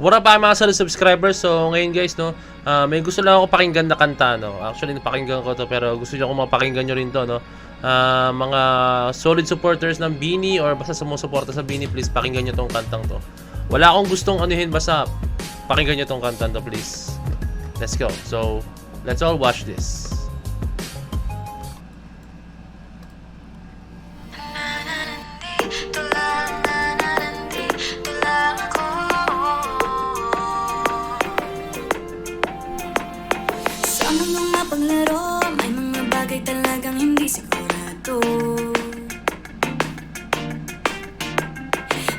What up mga solid subscribers? So ngayon guys no, ah, may gusto lang ako pakinggan na kanta no. Actually napakinggan ko to pero gusto niyo kung mapakinggan niyo rin to no. Ah, mga solid supporters ng Bini or basta sumusuporta sa Bini please pakinggan niyo tong kantang to. Wala akong gustong anuhin basta pakinggan niyo tong kantang to please. Let's go. So let's all watch this.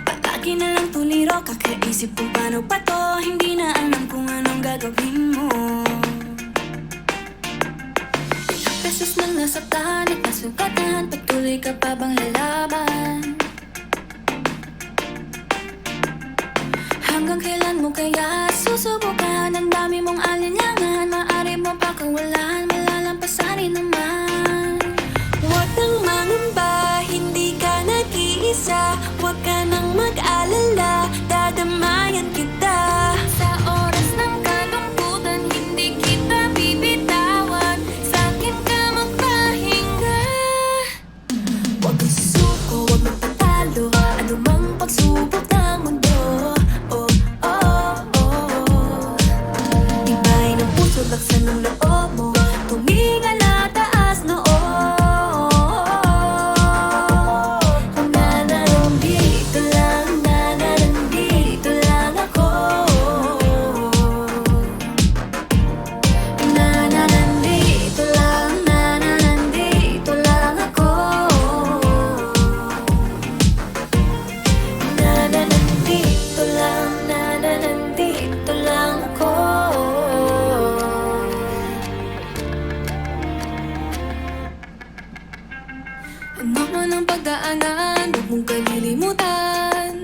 Palagi na lang tuliro Kakaisip kung paano pa to. Hindi na alam kung anong gagawin mo. Ilang beses nang nasaktan at nasugatan Patuloy ka pa bang lalaban? Hanggang kailan mo kaya susubukan? Ang dami mong alinlangan Maari mo pakawalan Malalampasan rin naman Ang pagdaanan, huwag mong kalilimutan.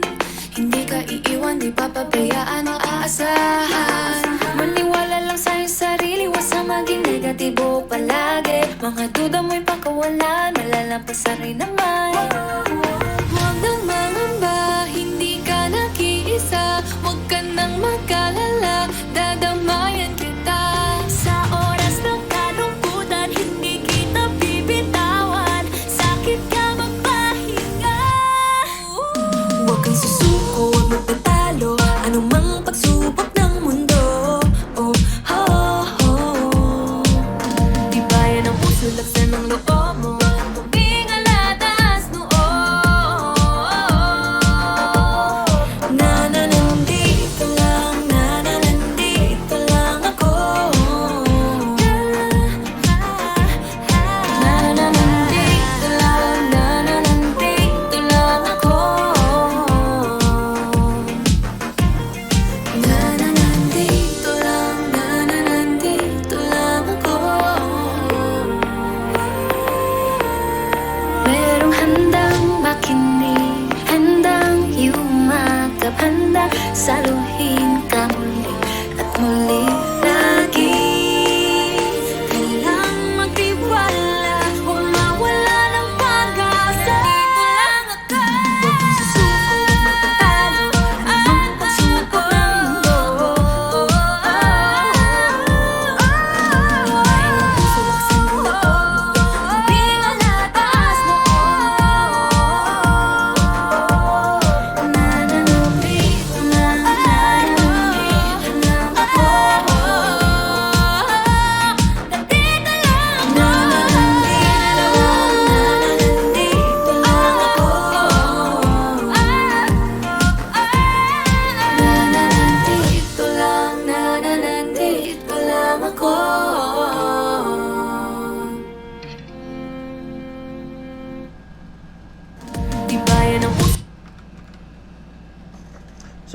Hindi ka iiwan, di papabayaan ang aasahan. Maniwala lang sa iyong sarili, huwag sa maging negatibo palagi. Mga duda mo'y pakawalan, malalampasan rin naman handang makinig, handang yumakap, handang saluhin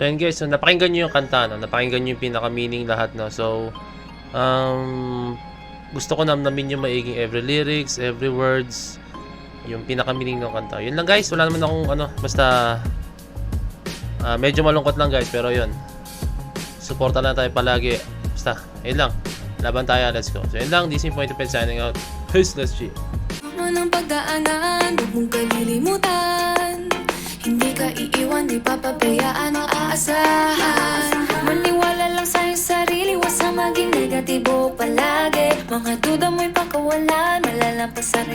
So yun guys, so napakinggan nyo yung kanta, no? napakinggan nyo yung pinaka-meaning lahat. No? So, um, gusto ko namnamin yung maiging every lyrics, every words, yung pinaka-meaning ng kanta. Yun lang guys, wala naman akong ano, basta ah, medyo malungkot lang guys, pero yun. Suporta lang tayo palagi. Basta, yun lang. Laban tayo, let's go. So yun lang, this is Point of signing out. Peace, let's G. Ano ng pagdaanan, huwag mong kalilimutan hindi ka iiwan, di papabayaan o aasahan. Maniwala lang sa sarili, wasa maging negatibo palagi. Mga duda mo'y pakawalan, malalampasan